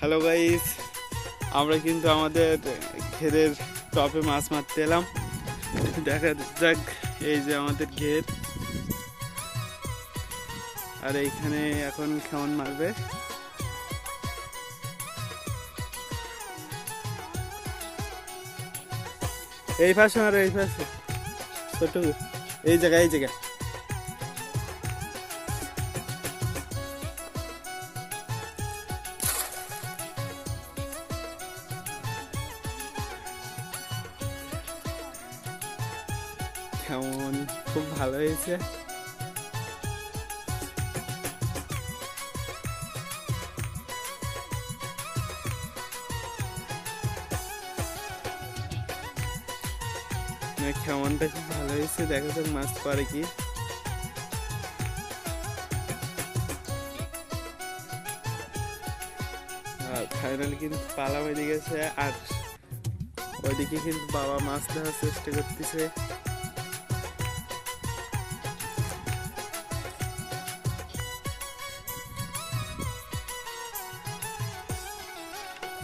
Hello guys আমরা কিন্তু আমাদের ঘেরের টপে মাছ মারতে এলাম। দেখা যাক এই যে আমাদের ঘের আর এইখানে এখন কেমন মারবে? এই পাশে আর এই পাশে। ছোট। এই জায়গায় এই জায়গায়। কেমন? খুব ভালো হয়েছে। কেমনটা খুব ভালো হয়েছে, দেখা যাক মাছ পারে কি। ফাইনালি কিন্তু পালা হয়ে গেছে আর ওইদিকে কিন্তু বাবা মাছ ধরার চেষ্টা করতেছে।